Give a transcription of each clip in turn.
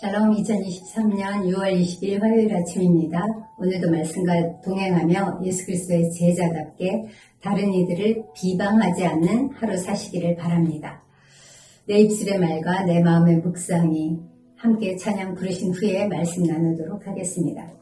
샬롬 2023년 6월 20일 화요일 아침입니다. 오늘도 말씀과 동행하며 예수 그리스도의 제자답게 다른 이들을 비방하지 않는 하루 사시기를 바랍니다. 내 입술의 말과 내 마음의 묵상이 함께 찬양 부르신 후에 말씀 나누도록 하겠습니다.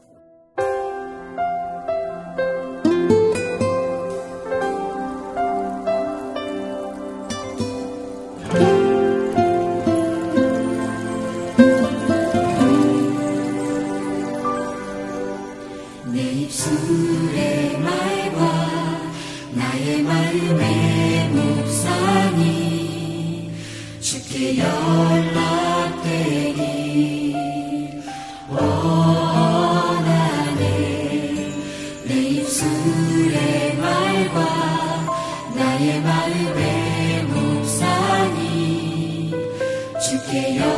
주께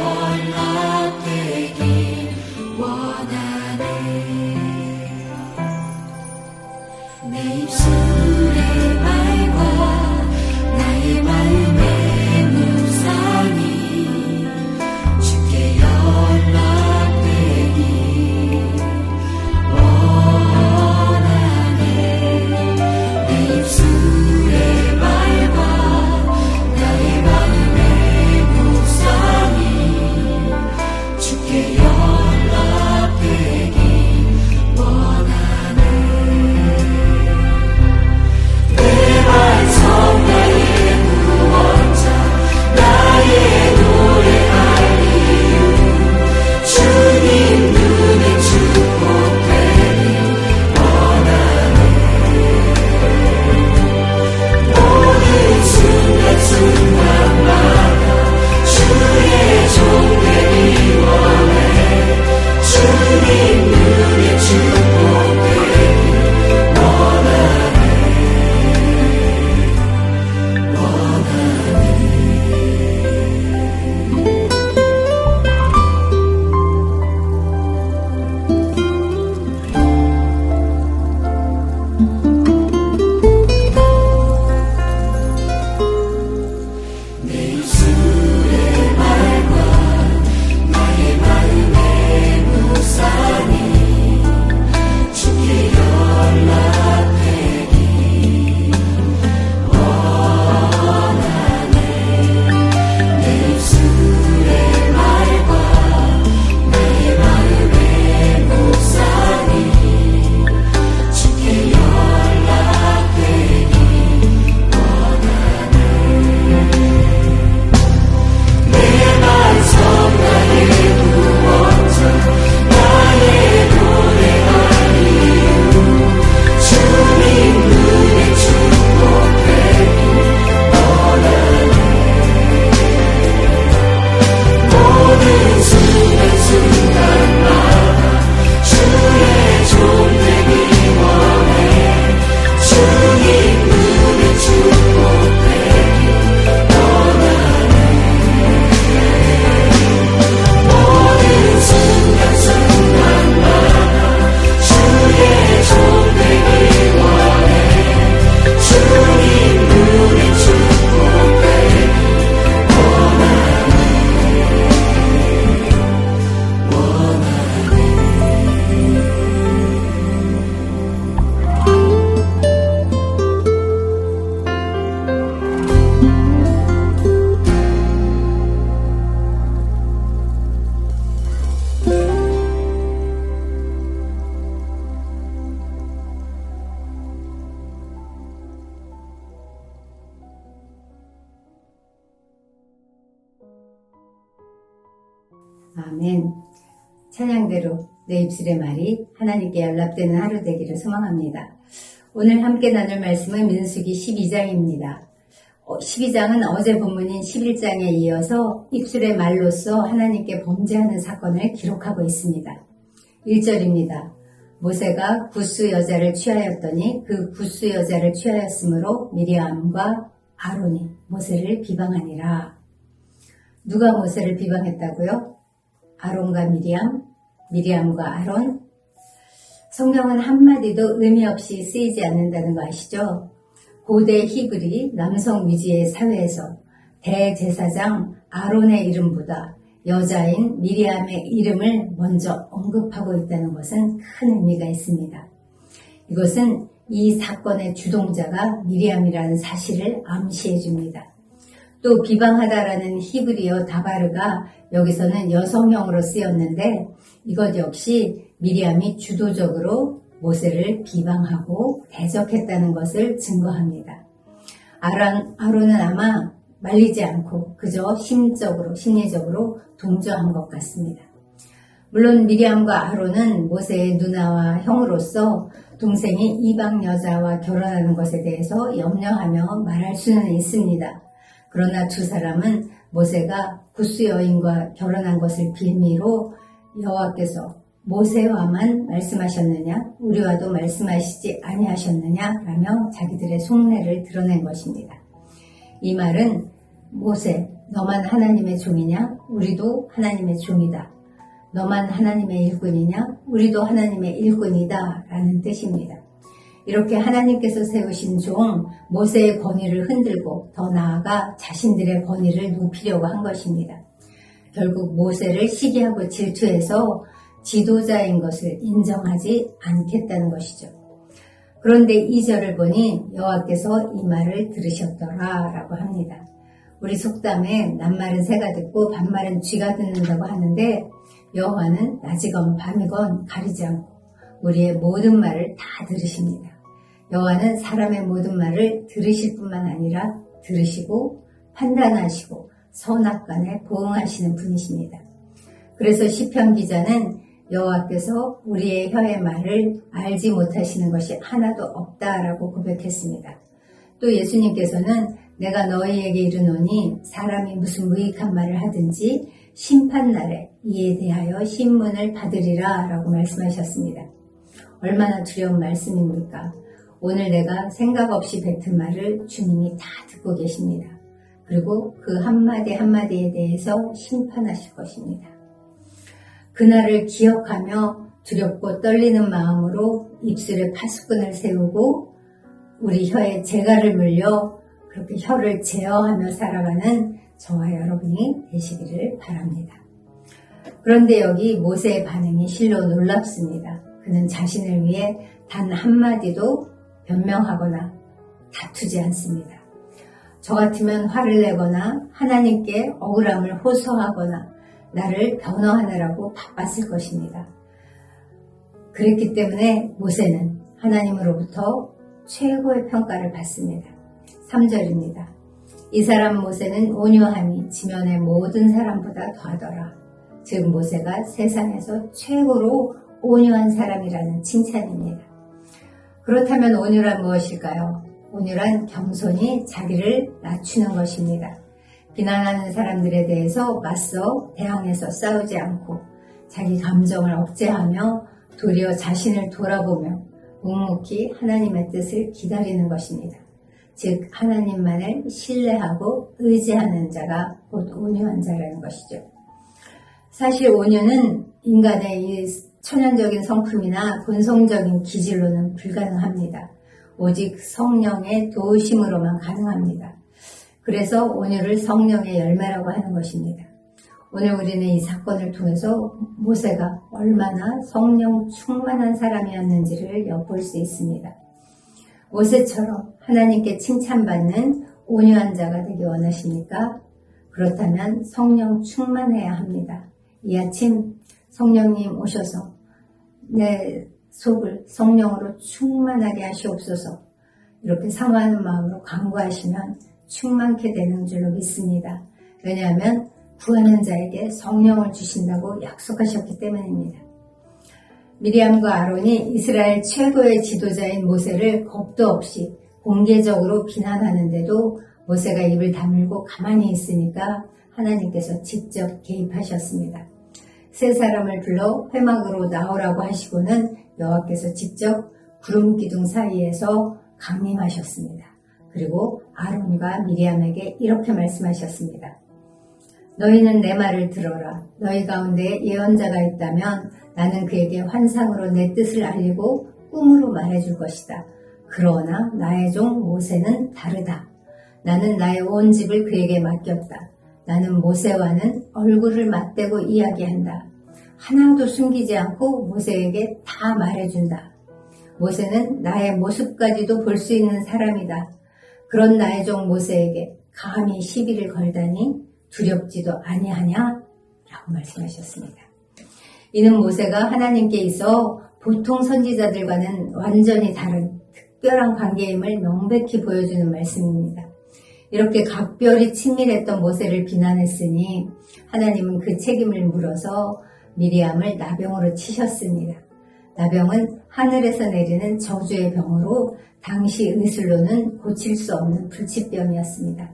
찬양대로 내 입술의 말이 하나님께 연락되는 하루 되기를 소망합니다. 오늘 함께 나눌 말씀은 민수기 12장입니다. 12장은 어제 본문인 11장에 이어서 입술의 말로써 하나님께 범죄하는 사건을 기록하고 있습니다. 1절입니다. 모세가 구스 여자를 취하였더니 그 구스 여자를 취하였으므로 미리암과 아론이 모세를 비방하니라. 누가 모세를 비방했다고요? 아론과 미리암, 미리암과 아론. 성경은 한마디도 의미 없이 쓰이지 않는다는 거 아시죠? 고대 히브리 남성 위주의 사회에서 대제사장 아론의 이름보다 여자인 미리암의 이름을 먼저 언급하고 있다는 것은 큰 의미가 있습니다. 이것은 이 사건의 주동자가 미리암이라는 사실을 암시해 줍니다. 또 비방하다라는 히브리어 다바르가 여기서는 여성형으로 쓰였는데 이것 역시 미리암이 주도적으로 모세를 비방하고 대적했다는 것을 증거합니다. 아론, 아론은 아마 말리지 않고 그저 심적으로, 심리적으로 동조한 것 같습니다. 물론 미리암과 아론은 모세의 누나와 형으로서 동생이 이방 여자와 결혼하는 것에 대해서 염려하며 말할 수는 있습니다. 그러나 두 사람은 모세가 구스 여인과 결혼한 것을 빌미로 여호와께서 모세와만 말씀하셨느냐 우리와도 말씀하시지 아니하셨느냐 라며 자기들의 속내를 드러낸 것입니다. 이 말은 모세 너만 하나님의 종이냐 우리도 하나님의 종이다. 너만 하나님의 일꾼이냐 우리도 하나님의 일꾼이다 라는 뜻입니다. 이렇게 하나님께서 세우신 종 모세의 권위를 흔들고 더 나아가 자신들의 권위를 높이려고 한 것입니다. 결국 모세를 시기하고 질투해서 지도자인 것을 인정하지 않겠다는 것이죠. 그런데 이 절을 보니 여호와께서 이 말을 들으셨더라 라고 합니다. 우리 속담에 낱말은 새가 듣고 반말은 쥐가 듣는다고 하는데 여호와는 낮이건 밤이건 가리지 않고 우리의 모든 말을 다 들으십니다. 여호와는 사람의 모든 말을 들으실 뿐만 아니라 들으시고 판단하시고 선악간에 보응하시는 분이십니다. 그래서 시편 기자는 여호와께서 우리의 혀의 말을 알지 못하시는 것이 하나도 없다라고 고백했습니다. 또 예수님께서는 내가 너희에게 이르노니 사람이 무슨 무익한 말을 하든지 심판날에 이에 대하여 신문을 받으리라 라고 말씀하셨습니다. 얼마나 두려운 말씀입니까? 오늘 내가 생각 없이 뱉은 말을 주님이 다 듣고 계십니다. 그리고 그 한마디 한마디에 대해서 심판하실 것입니다. 그날을 기억하며 두렵고 떨리는 마음으로 입술에 파수꾼을 세우고 우리 혀에 재갈을 물려 그렇게 혀를 제어하며 살아가는 저와 여러분이 되시기를 바랍니다. 그런데 여기 모세의 반응이 실로 놀랍습니다. 그는 자신을 위해 단 한마디도 변명하거나 다투지 않습니다. 저 같으면 화를 내거나 하나님께 억울함을 호소하거나 나를 변호하느라고 바빴을 것입니다. 그랬기 때문에 모세는 하나님으로부터 최고의 평가를 받습니다. 3절입니다. 이 사람 모세는 온유함이 지면의 모든 사람보다 더하더라. 즉 모세가 세상에서 최고로 온유한 사람이라는 칭찬입니다. 그렇다면 온유란 무엇일까요? 온유란 겸손히 자기를 낮추는 것입니다. 비난하는 사람들에 대해서 맞서 대항해서 싸우지 않고 자기 감정을 억제하며 도리어 자신을 돌아보며 묵묵히 하나님의 뜻을 기다리는 것입니다. 즉 하나님만을 신뢰하고 의지하는 자가 곧 온유한 자라는 것이죠. 사실 온유는 인간의 이 천연적인 성품이나 본성적인 기질로는 불가능합니다. 오직 성령의 도우심으로만 가능합니다. 그래서 온유를 성령의 열매라고 하는 것입니다. 오늘 우리는 이 사건을 통해서 모세가 얼마나 성령 충만한 사람이었는지를 엿볼 수 있습니다. 모세처럼 하나님께 칭찬받는 온유한 자가 되기 원하십니까? 그렇다면 성령 충만해야 합니다. 이 아침 성령님 오셔서 내 속을 성령으로 충만하게 하시옵소서 이렇게 사모하는 마음으로 간구하시면 충만케 되는 줄로 믿습니다. 왜냐하면 구하는 자에게 성령을 주신다고 약속하셨기 때문입니다. 미리암과 아론이 이스라엘 최고의 지도자인 모세를 겁도 없이 공개적으로 비난하는데도 모세가 입을 다물고 가만히 있으니까 하나님께서 직접 개입하셨습니다. 세 사람을 불러 회막으로 나오라고 하시고는 여호와께서 직접 구름 기둥 사이에서 강림하셨습니다. 그리고 아론과 미리암에게 이렇게 말씀하셨습니다. 너희는 내 말을 들어라. 너희 가운데 예언자가 있다면 나는 그에게 환상으로 내 뜻을 알리고 꿈으로 말해줄 것이다. 그러나 나의 종 모세는 다르다. 나는 나의 온 집을 그에게 맡겼다. 나는 모세와는 얼굴을 맞대고 이야기한다. 하나도 숨기지 않고 모세에게 다 말해준다. 모세는 나의 모습까지도 볼 수 있는 사람이다. 그런 나의 종 모세에게 감히 시비를 걸다니 두렵지도 아니하냐? 라고 말씀하셨습니다. 이는 모세가 하나님께 있어 보통 선지자들과는 완전히 다른 특별한 관계임을 명백히 보여주는 말씀입니다. 이렇게 각별히 친밀했던 모세를 비난했으니 하나님은 그 책임을 물어서 미리암을 나병으로 치셨습니다. 나병은 하늘에서 내리는 저주의 병으로 당시 의술로는 고칠 수 없는 불치병이었습니다.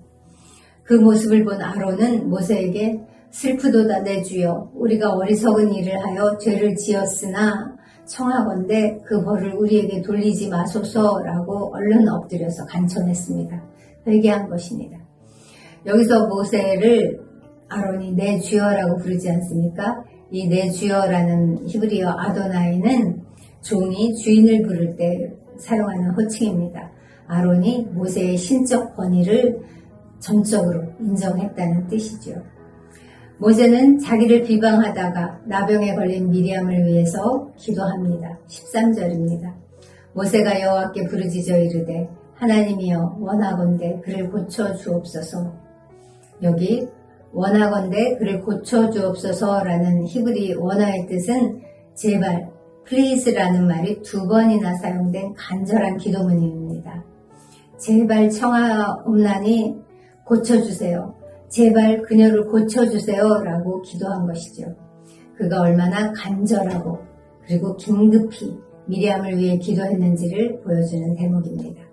그 모습을 본 아론은 모세에게 슬프도다 내 주여 우리가 어리석은 일을 하여 죄를 지었으나 청하건대 그 벌을 우리에게 돌리지 마소서라고 얼른 엎드려서 간청했습니다. 회개한 것입니다. 여기서 모세를 아론이 내 주여라고 부르지 않습니까? 이 내 주여라는 히브리어 아도나이는 종이 주인을 부를 때 사용하는 호칭입니다. 아론이 모세의 신적 권위를 전적으로 인정했다는 뜻이죠. 모세는 자기를 비방하다가 나병에 걸린 미리암을 위해서 기도합니다. 13절입니다. 모세가 여호와께 부르짖어 이르되 하나님이여 원하건대 그를 고쳐 주옵소서. 여기 원하건대 그를 고쳐 주옵소서라는 히브리 원어의 뜻은 제발 please라는 말이 두 번이나 사용된 간절한 기도문입니다. 제발 청하옵나니 고쳐주세요. 제발 그녀를 고쳐주세요. 라고 기도한 것이죠. 그가 얼마나 간절하고 그리고 긴급히 미리암을 위해 기도했는지를 보여주는 대목입니다.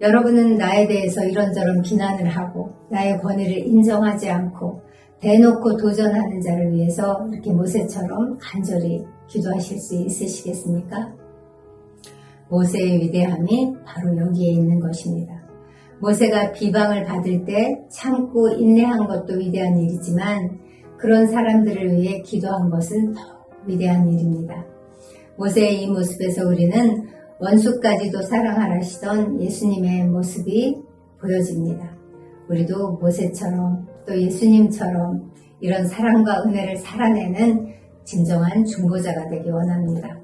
여러분은 나에 대해서 이런저런 비난을 하고 나의 권위를 인정하지 않고 대놓고 도전하는 자를 위해서 이렇게 모세처럼 간절히 기도하실 수 있으시겠습니까? 모세의 위대함이 바로 여기에 있는 것입니다. 모세가 비방을 받을 때 참고 인내한 것도 위대한 일이지만 그런 사람들을 위해 기도한 것은 더 위대한 일입니다. 모세의 이 모습에서 우리는 원수까지도 사랑하라시던 예수님의 모습이 보여집니다. 우리도 모세처럼 또 예수님처럼 이런 사랑과 은혜를 살아내는 진정한 중보자가 되기 원합니다.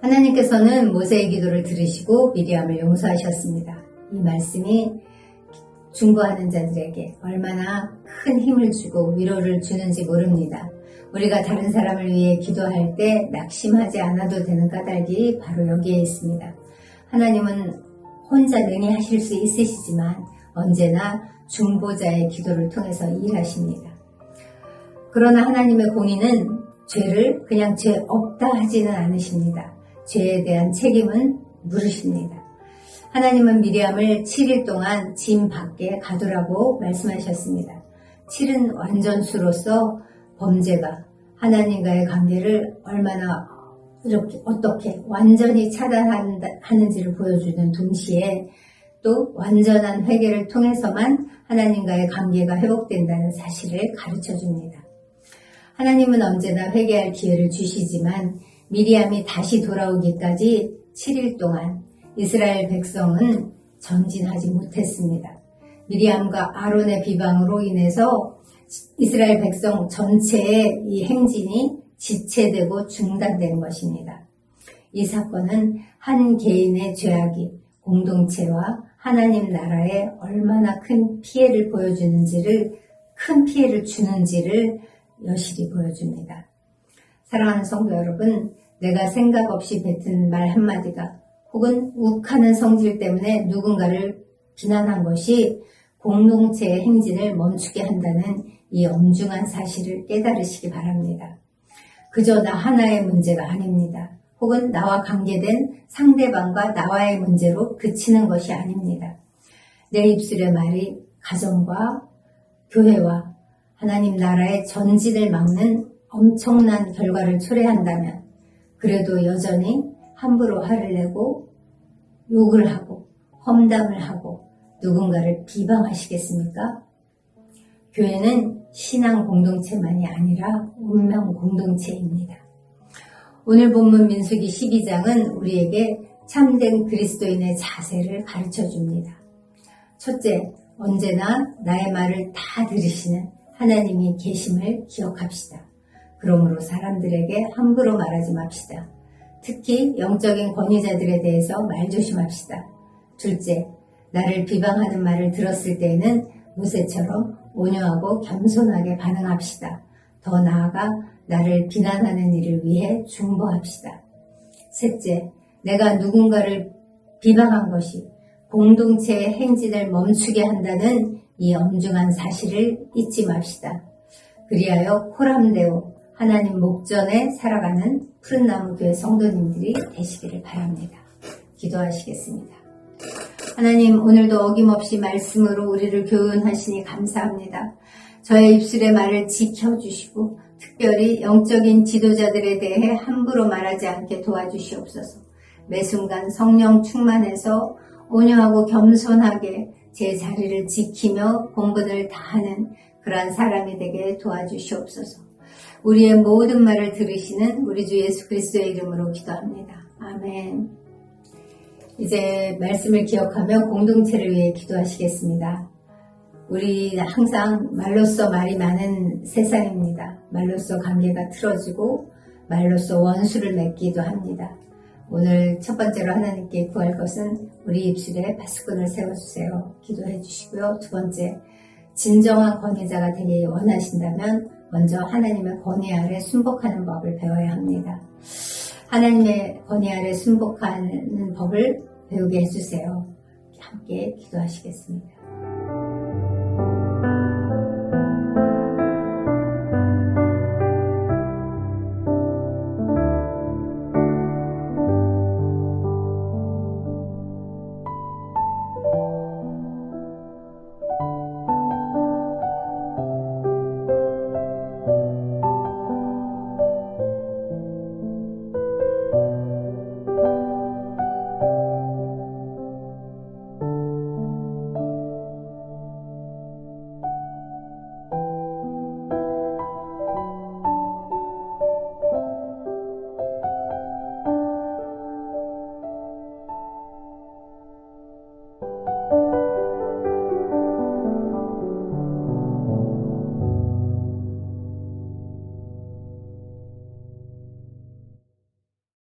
하나님께서는 모세의 기도를 들으시고 미리암을 용서하셨습니다. 이 말씀이 중보하는 자들에게 얼마나 큰 힘을 주고 위로를 주는지 모릅니다. 우리가 다른 사람을 위해 기도할 때 낙심하지 않아도 되는 까닭이 바로 여기에 있습니다. 하나님은 혼자 능히 하실 수 있으시지만 언제나 중보자의 기도를 통해서 일하십니다. 그러나 하나님의 공의는 죄를 그냥 죄 없다 하지는 않으십니다. 죄에 대한 책임은 물으십니다. 하나님은 미리암을 7일 동안 짐 밖에 가두라고 말씀하셨습니다. 7은 완전수로서 범죄가 하나님과의 관계를 얼마나 이렇게 어떻게 완전히 차단하는지를 보여주는 동시에 또 완전한 회개를 통해서만 하나님과의 관계가 회복된다는 사실을 가르쳐 줍니다. 하나님은 언제나 회개할 기회를 주시지만 미리암이 다시 돌아오기까지 7일 동안 이스라엘 백성은 전진하지 못했습니다. 미리암과 아론의 비방으로 인해서 이스라엘 백성 전체의 이 행진이 지체되고 중단된 것입니다. 이 사건은 한 개인의 죄악이 공동체와 하나님 나라에 얼마나 큰 피해를 보여주는지를 큰 피해를 주는지를 여실히 보여줍니다. 사랑하는 성도 여러분, 내가 생각 없이 뱉은 말 한마디가 혹은 욱하는 성질 때문에 누군가를 비난한 것이 공동체의 행진을 멈추게 한다는 이 엄중한 사실을 깨달으시기 바랍니다. 그저 나 하나의 문제가 아닙니다. 혹은 나와 관계된 상대방과 나와의 문제로 그치는 것이 아닙니다. 내 입술의 말이 가정과 교회와 하나님 나라의 전진을 막는 엄청난 결과를 초래한다면 그래도 여전히 함부로 화를 내고 욕을 하고 험담을 하고 누군가를 비방하시겠습니까? 교회는 신앙 공동체만이 아니라 운명 공동체입니다. 오늘 본문 민수기 12장은 우리에게 참된 그리스도인의 자세를 가르쳐 줍니다. 첫째, 언제나 나의 말을 다 들으시는 하나님이 계심을 기억합시다. 그러므로 사람들에게 함부로 말하지 맙시다. 특히 영적인 권위자들에 대해서 말 조심합시다. 둘째, 나를 비방하는 말을 들었을 때에는 모세처럼 온유하고 겸손하게 반응합시다. 더 나아가 나를 비난하는 일을 위해 중보합시다. 셋째, 내가 누군가를 비방한 것이 공동체의 행진을 멈추게 한다는 이 엄중한 사실을 잊지 맙시다. 그리하여 코람데오 하나님 목전에 살아가는 푸른나무 교회 성도님들이 되시기를 바랍니다. 기도하시겠습니다. 하나님 오늘도 어김없이 말씀으로 우리를 교훈하시니 감사합니다. 저의 입술의 말을 지켜주시고 특별히 영적인 지도자들에 대해 함부로 말하지 않게 도와주시옵소서. 매 순간 성령 충만해서 온유하고 겸손하게 제 자리를 지키며 본분을 다하는 그러한 사람이 되게 도와주시옵소서. 우리의 모든 말을 들으시는 우리 주 예수 그리스도의 이름으로 기도합니다. 아멘. 이제 말씀을 기억하며 공동체를 위해 기도하시겠습니다. 우리 항상 말로써 말이 많은 세상입니다. 말로써 관계가 틀어지고 말로써 원수를 맺기도 합니다. 오늘 첫 번째로 하나님께 구할 것은 우리 입술에 파수꾼을 세워주세요. 기도해 주시고요. 두 번째, 진정한 권위자가 되기 원하신다면 먼저 하나님의 권위 아래 순복하는 법을 배워야 합니다. 하나님의 권위 아래 순복하는 법을 배우게 해주세요. 함께 기도하시겠습니다.